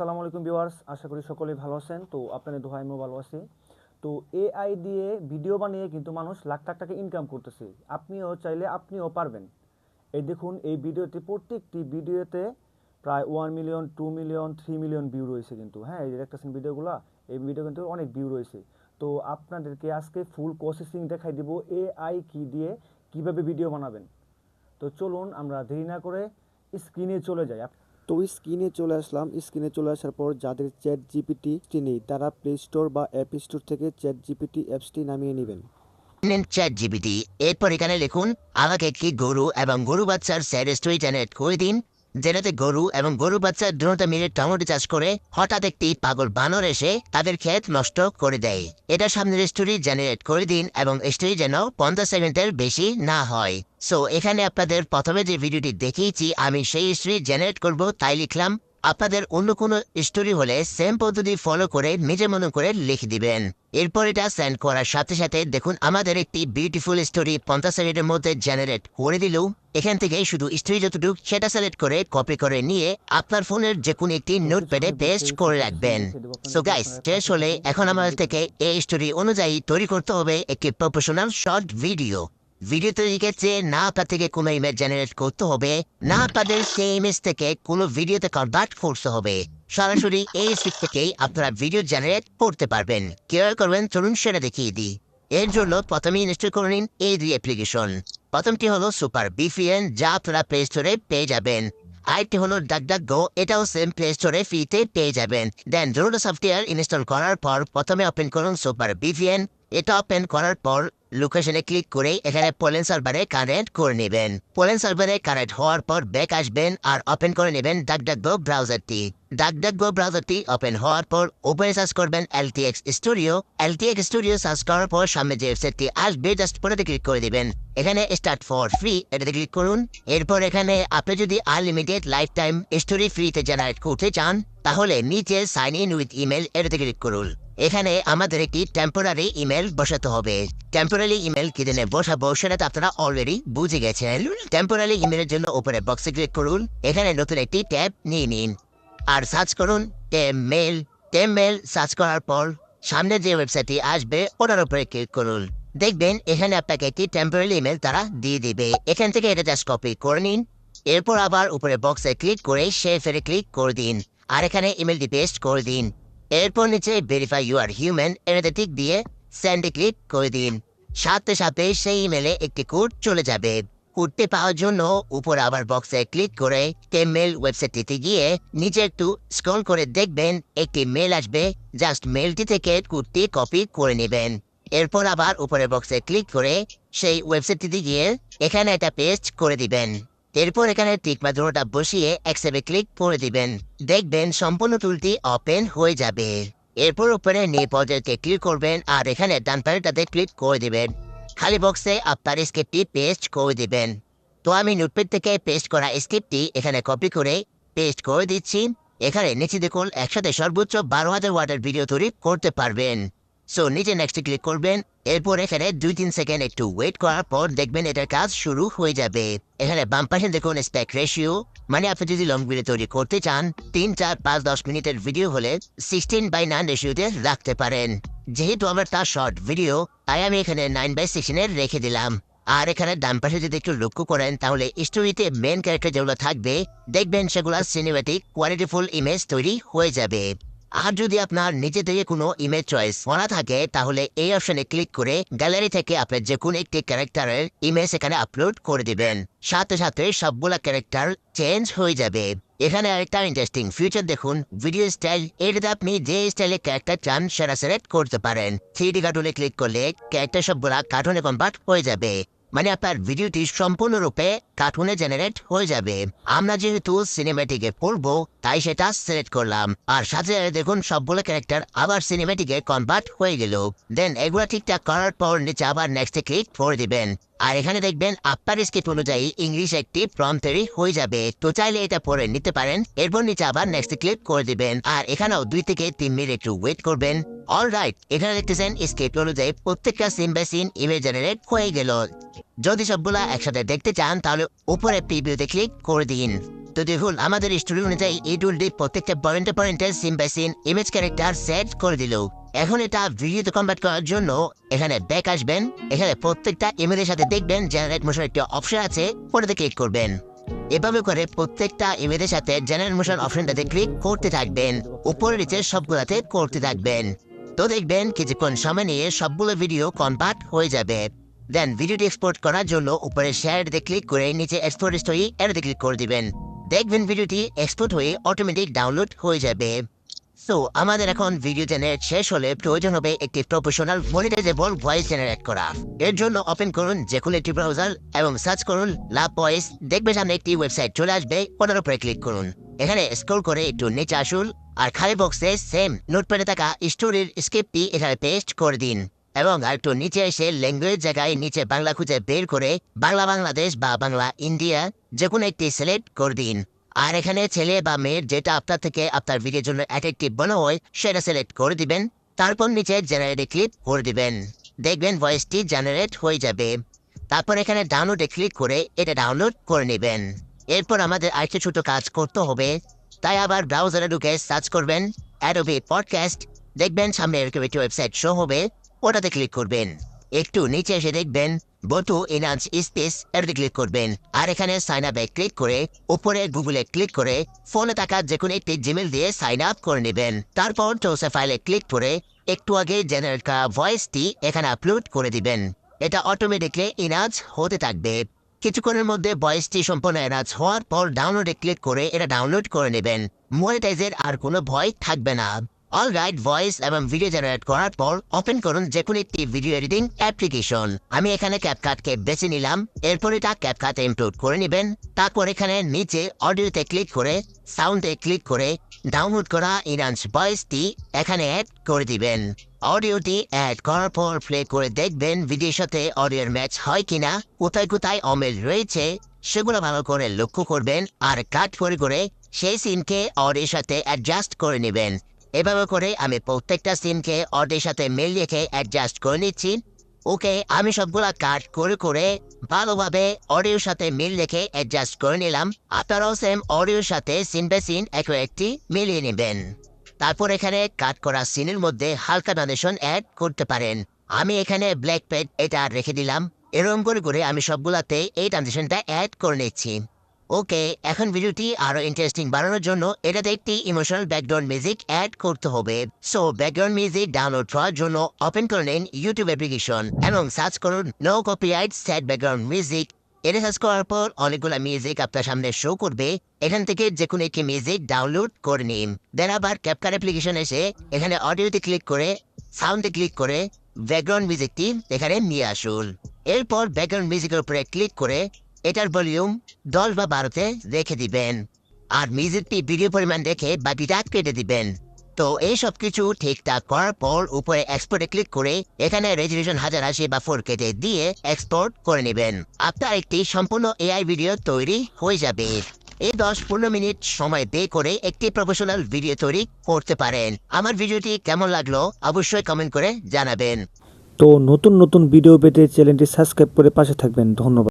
আসসালামু আলাইকুম ভিউয়ার্স, আশা করি সকলেই ভালো আছেন। তো আপনাদের দোহাই আমিও ভালো আছি। তো এআই দিয়ে ভিডিও বানিয়ে কিন্তু মানুষ লাখ লাখ টাকা ইনকাম করতেছে। আপনিও চাইলে আপনিও পারবেন। এই দেখুন, এই ভিডিওতে, প্রত্যেকটি ভিডিওতে প্রায় one million two million three million view রয়েছে কিন্তু। হ্যাঁ এই দেখতেছেন ভিডিওগুলো, এই ভিডিও কিন্তু অনেক ভিউ রয়েছে। তো আপনাদেরকে আজকে ফুল প্রসেসিং দেখাই দিব এআই কি দিয়ে কীভাবে ভিডিও বানাবেন। তো চলুন, আমরা দেরি না করে স্ক্রিনে চলে যাই। তো স্ক্রিনে চলে আসলাম। স্ক্রিনে চলে আসার পর যাদের চ্যাট জিপিটি নেই, তারা প্লে স্টোর বা অ্যাপ স্টোর থেকে চ্যাট জিপিটি অ্যাপসটি নামিয়ে নেবেন। চ্যাট জিপিটি এরপর এখানে লিখুন, আমাকে একটি গরু এবং গরু বাচ্চার স্যাড স্টোরি জেনারেট করে দিন। যেটাতে গরু এবং গরু বাচ্চা দ্রুত মিলে টমেটো চাষ করে হঠাৎ একটি পাগল বানর এসে তাদের ক্ষেত নষ্ট করে দেয়। এটা সামনের স্টোরি জেনারেট করে দিন এবং স্টোরি যেন পঞ্চাশ সেকেন্ডের বেশি না হয়। সো এখানে আপনাদের প্রথমে যে ভিডিওটি দেখিয়েছি, আমি সেই স্টোরি জেনারেট করব, তাই লিখলাম আপনাদের অন্য কোনো স্টোরি হলে সেম পদ্ধতি ফলো করে নিজে মনে করে লিখে দিবেন। এরপর এটা সেন্ড করার সাথে সাথে দেখুন, আমাদের একটি বিউটিফুল স্টোরি পঞ্চাশ সেকেন্ডের মধ্যে জেনারেট করে দিলেও এখান থেকে শুধু স্টোরি যতটুকু, সেটা সিলেক্ট করে কপি করে নিয়ে আপনার ফোনের যে কোনো একটি নোটপ্যাডে পেস্ট করে রাখবেন। সো গাইস শেষ হলে এখন আমাদের থেকে এই স্টোরি অনুযায়ী তৈরি করতে হবে একটি প্রফেশনাল শর্ট ভিডিও ভিডিও তৈরিকে চেয়ে না আপনার থেকে কোনো ইমেজ জেনারেট করতে হবে না আপনাদের সেই ইমেজ থেকে কোনো ভিডিওতে কনভার্ট করতে হবে সরাসরি এই স্ক্রিপ্ট থেকেই আপনারা ভিডিও জেনারেট করতে পারবেন কীভাবে করবেন চলুন সেটা দেখিয়ে দিই এর জন্য প্রথমে ইনস্টল করে নিন এই দুই অ্যাপ্লিকেশন প্রথমটি হলো সুপার বিফিএন যা আপনারা প্লে স্টোরে পেয়ে যাবেন আরেকটি হলো ডাক ডাক গো এটাও সেম প্লে স্টোরে ফ্রিতে পেয়ে যাবেন দেন জোরো সফটওয়্যার ইনস্টল করার পর প্রথমে ওপেন করুন সুপার বিভিএন এটা ওপেন করার পর লোকেশনে ক্লিক করে এখানে পোলেন সার্ভারে কানেক্ট করে নেবেন। পোলেন সার্ভারে কানেক্ট হওয়ার পর ব্যাক আসবেন আর ওপেন করে নেবেন ডাক ডাক গো ব্রাউজারটি ডাক ডাক গো ব্রাউজারটি ওপেন হওয়ার পর ওপেনে সার্চ করবেন LTX studio LTX studio search করার পর সামনে যে ওয়েবসাইটটি আসবে জাস্ট পরেতে ক্লিক করে দিবেন। এখানে স্টার্ট ফর ফ্রি এটাতে ক্লিক করুন। এরপর এখানে আপনি যদি আনলিমিটেড লাইফ টাইম স্টোরি ফ্রিতে জেনারেট করতে চান, তাহলে নিচে সাইন ইন উইথ ইমেল এটাতে ক্লিক করুন। এখানে আমাদের একটি টেম্পোরারি ইমেল বসাতে হবে। টেম্পোরারি ইমেল কি দিনে বসাবো সেটা তো আপনারা অলরেডি বুঝে গেছেন। টেম্পোরারি ইমেলের জন্য উপরে বক্সে ক্লিক করুন। এখানে নতুন একটি ট্যাব নিয়ে নিন। আর সার্চ করুন টেম মেল। টেম মেল সার্চ করার পর সামনে যে ওয়েবসাইটটি আসবে ওটার উপরে ক্লিক করুন। দেখবেন এখানে আপনাকে একটি টেম্পোরারি ইমেল তারা দিয়ে দিবে। এখান থেকে এটা জাস্ট কপি করে নিন। এরপর আবার উপরে বক্সে ক্লিক করে শেফেরে ক্লিক করে দিন। আর এখানে ইমেলটি পেস্ট করে দিন। এরপর নিচে ভেরিফাই ইউ আর হিউম্যান এটাতে টিক দিয়ে সেন্ডে ক্লিক করে দিন। সাথে সাথে সেই ইমেলে একটি কোড চলে যাবে। কোডটি পাওয়ার জন্য উপর আবার বক্সে ক্লিক করে মেল ওয়েবসাইটটিতে গিয়ে নিচে একটু স্ক্রল করে দেখবেন একটি মেল আসবে। জাস্ট মেলটি থেকে কোডটি কপি করে নেবেন। এরপর আবার উপরের বক্সে ক্লিক করে সেই ওয়েবসাইটটিতে গিয়ে এখানে এটা পেস্ট করে দিবেন। এরপর এখানে টিকমা ধরোটা বসিয়ে অ্যাকসেপ্টে ক্লিক করে দিবেন। দেখবেন সম্পূর্ণ টুলটি ওপেন হয়ে যাবে। এরপর উপরে নে ক্লিক করবেন আর এখানে ডান ক্লিক করে দিবেন। খালি বক্সে আপনার স্ক্রিপ্টটি পেস্ট করে দিবেন। তো আমি নোটপ্যাড থেকে পেস্ট করা স্ক্রিপ্টটি এখানে কপি করে পেস্ট করে দিচ্ছি। এখানে নিচে দেখুন একসাথে সর্বোচ্চ বারো হাজার ওয়াটের ভিডিও তৈরি করতে পারবেন। সো নিচে নেক্সটে ক্লিক করবেন। এরপর এখানে দুই তিন সেকেন্ড একটু ওয়েট করার পর দেখবেন এটার কাজ শুরু হয়ে যাবে। এখানে বাম পাশে দেখুন স্প্যাক রেশিও মানে আপনি যদি লং ভিডিও তৈরি করতে চান, তিন, চার, পাঁচ, দশ মিনিটের ভিডিও হলে সিক্সটিন বাই নাইন রেশিওতে রাখতে পারেন। যেহেতু আমার তার শর্ট ভিডিও তাই আমি এখানে নাইন বাই সিক্সটিনের রেখে দিলাম। আর এখানে ডান পাশে যদি একটু লক্ষ্য করেন, তাহলে স্টোরিতে মেন ক্যারেক্টার যেগুলো থাকবে, দেখবেন সেগুলো সিনেমেটিক কোয়ালিটিফুল ইমেজ তৈরি হয়ে যাবে। আর যদি আপনার নিজে থেকে কোনো ইমেজ চয়েস করা থাকে, তাহলে এই অপশনে ক্লিক করে গ্যালারি থেকে আপনার যে কোনো একটি ক্যারেক্টারের ইমেজ এখানে আপলোড করে দিবেন। সাথে সাথে সবগুলা ক্যারেক্টার চেঞ্জ হয়ে যাবে। এখানে আরেকটা ইন্টারেস্টিং ফিউচার দেখুন ভিডিও স্টাইল এটাতে আপনি যে স্টাইলে ক্যারেক্টার চান, সেটা সিলেক্ট করতে পারেন। থ্রি ডি কার্টুনে ক্লিক করলে ক্যারেক্টার সবগুলা কার্টুনে কনভার্ট হয়ে যাবে। মানে আপনার ভিডিওটি সম্পূর্ণরূপে কার্টুনে জেনারেট হয়ে যাবে। আমরা যেহেতু সিনেমেটিকে পড়ব, তাই সেটা সিলেক্ট করলাম। আর সাথে দেখুন, সবগুলো ক্যারেক্টার আবার সিনেমেটিকে কনভার্ট হয়ে গেল। দেন এগুলো ঠিকঠাক করার পর নিচে আবার নেক্সটে ক্লিক করে দিবেন। আর এখানে দেখবেন আপনার স্ক্রিপ্ট অনুযায়ী ইংলিশ একটি ফর্ম তৈরি হয়ে যাবে। তো চাইলে এটা পরে নিতে পারেন। এরপর নিচে আবার নেক্সট ক্লিক করে দিবেন। আর এখানেও দুই থেকে তিন মিনিট একটু ওয়েট করবেন। অল রাইট এখানে দেখতেছেন স্ক্রিপ্ট অনুযায়ী প্রত্যেকটা scene by scene image generate হয়ে গেল। যদি সবগুলা একসাথে দেখতে চান, তাহলে উপরে প্রিভিউতে ক্লিক করে দিন। তো দেখুন, আমাদের স্টোরি অনুযায়ী এই টুলটি প্রত্যেকটা পয়েন্টে পয়েন্টে scene by scene image character set করে দিল। এখন এটা ভিডিওতে কনভার্ট করার জন্য এখানে ব্যাক আসবেন, এখানে প্রত্যেকটা ইমেজের সাথে দেখবেন জেনারেট মোশন একটি অপশন আছে, ওটাতে ক্লিক করবেন। এভাবে করে প্রত্যেকটা ইমেজের সাথে জেনারেট মোশন অপশনটাতে ক্লিক করতে থাকবেন, উপরে নিচে সবগুলাতে করতে থাকবেন। তো দেখবেন কিছুক্ষণ সময় নিয়ে সবগুলো ভিডিও কনভার্ট হয়ে যাবে। দেন ভিডিওটি এক্সপোর্ট করার জন্য উপরে শেয়ারতে ক্লিক করে নিচে এক্সপোর্ট স্টোরি এটাতে ক্লিক করে দিবেন। দেখবেন ভিডিওটি এক্সপোর্ট হয়ে অটোমেটিক ডাউনলোড হয়ে যাবে। সো আমাদের এখন ভিডিও জেনারেট শেষ হলে প্রয়োজন হবে একটি প্রফেশনাল মনিটাইজেবল ভয়েস জেনারেট করা। এর জন্য ওপেন করুন যে কোনো একটি ব্রাউজার এবং সার্চ করুন লাভ ভয়েস দেখবে সামনে একটি ওয়েবসাইট চলে আসবে, ওটার উপরে ক্লিক করুন। এখানে স্ক্রল করে একটু নিচে আসুন আর খালি বক্সে সেম নোটপ্যাডে থাকা স্টোরির স্ক্রিপ্টটি এখানে পেস্ট করে দিন। এবং একটু নিচে এসে ল্যাঙ্গুয়েজ জায়গায় নিচে বাংলা খুঁজে বের করে বাংলা বাংলাদেশ বা বাংলা ইন্ডিয়া যে কোনো একটি সিলেক্ট করে দিন। আর এখানে ছেলে বা মেয়ের যেটা আপনার থেকে আপনার ভিডিওর জন্য অ্যাট্রাকটিভ মনে হয়, সেটা সিলেক্ট করে দিবেন। তারপর নিচে জেনারেটে ক্লিক করে দিবেন। দেখবেন ভয়েসটি জেনারেট হয়ে যাবে। তারপর এখানে ডাউনলোডে ক্লিক করে এটা ডাউনলোড করে নেবেন। এরপর আমাদের আরেকটা ছোট কাজ করতে হবে। তাই আবার ব্রাউজারে ঢুকে সার্চ করবেন অ্যাডোবি পডকাস্ট দেখবেন সামনে এরকম একটি ওয়েবসাইট শো হবে। ওটাতে ক্লিক করবেন। একটু নিচে এসে দেখবেন বটু ইনান্স স্পেস এটাতে ক্লিক করবেন। আর এখানে সাইন আপে ক্লিক করে, উপরে গুগলে ক্লিক করে ফোনে থাকা যে কোনো একটি জিমেল দিয়ে সাইন আপ করে নেবেন। তারপর চৌসে ফাইলে ক্লিক করে, একটু আগে জেনারেট করা ভয়েসটি এখানে আপলোড করে দিবেন। এটা অটোমেটিকলি ইনাজ হতে থাকবে। কিছুক্ষণের মধ্যে ভয়েসটি সম্পূর্ণ এনাজ হওয়ার পর ডাউনলোডে ক্লিক করে এটা ডাউনলোড করে নেবেন। মনিটাইজের আর কোনো ভয় থাকবে না। অল রাইট ভয়েস এবং ভিডিও জেনারেট করার পর ওপেন করুন যে কোনো একটি ভিডিও এডিটিং অ্যাপ্লিকেশন আমি এখানে ক্যাপকাটকে বেছে নিলাম, এরপর এটা ক্যাপকাটে ইনক্লুড করে নেবেন, তারপর এখানে নিচে অডিওতে ক্লিক করে সাউন্ডে ক্লিক করে ডাউনলোড করা ইনান্স ভয়েসটি এখানে অ্যাড করে দিবেন। অডিওটি অ্যাড করার পর প্লে করে দেখবেন ভিডিওর সাথে অডিওর ম্যাচ হয় কিনা, কোথায় কোথায় অমেল রয়েছে, সেগুলো ভালো করে লক্ষ্য করবেন আর কাট করে করে সেই সিনকে অডিওর সাথে অ্যাডজাস্ট করে নেবেন। এভাবে করে আমি প্রত্যেকটা সিনকে অডিওর সাথে মিল রেখে অ্যাডজাস্ট করে নিচ্ছি। ওকে, আমি সবগুলা কাট করে করে ভালোভাবে অডিওর সাথে মিল রেখে অ্যাডজাস্ট করে নিলাম। আপনারাও সেম অডিওর সাথে সিন বাই সিন এক একটি মিলিয়ে নেবেন। তারপর এখানে কাট করা সিনের মধ্যে হালকা ডোনেশন অ্যাড করতে পারেন। আমি এখানে ব্ল্যাক প্যাড এটা রেখে দিলাম। এরকম করে করে আমি সবগুলাতে এই ট্রানজেকশনটা অ্যাড করে নিচ্ছি। ওকে, এখন ভিডিওটি আরও ইন্টারেস্টিং বানানোর জন্য এটাতে একটি ইমোশনাল ব্যাকগ্রাউন্ড মিউজিক অ্যাড করতে হবে। সো ব্যাকগ্রাউন্ড মিউজিক ডাউনলোড করার জন্য ওপেন করে নিন ইউটিউব অ্যাপ্লিকেশন এবং সার্চ করুন no copyright set background music এটা সার্চ করার পর অনেকগুলো মিউজিক আপনার সামনে শো করবে। এখান থেকে যে কোনো একটি মিউজিক ডাউনলোড করে নিন। দেন আবার ক্যাপকার অ্যাপ্লিকেশন এসে এখানে অডিওতে ক্লিক করে সাউন্ডে ক্লিক করে ব্যাকগ্রাউন্ড মিউজিকটি এখানে নিয়ে আসুন। এরপর ব্যাকগ্রাউন্ড মিউজিকের উপরে ক্লিক করে এটার ভলিউম দশ বা বারোতে রেখে দিবেন। আর মিউজিকটি ভিডিও পরিমাণ দেখে বা বাকিটা কেটে দিবেন। তো এই সব কিছু ঠিকঠাক করার পর উপরে এক্সপোর্টে ক্লিক করে এখানে রেজলিউশন হাজার আশি বা ফোর কেটে দিয়ে এক্সপোর্ট করে নেবেন। আপনার একটি সম্পূর্ণ এআই ভিডিও তৈরি হয়ে যাবে। এই দশ পনেরো মিনিট সময় ব্যয় করে একটি প্রফেশনাল ভিডিও তৈরি করতে পারেন। আমার ভিডিওটি কেমন লাগল অবশ্যই কমেন্ট করে জানাবেন। তো নতুন নতুন ভিডিও পেতে চ্যানেলটি সাবস্ক্রাইব করে পাশে থাকবেন। ধন্যবাদ।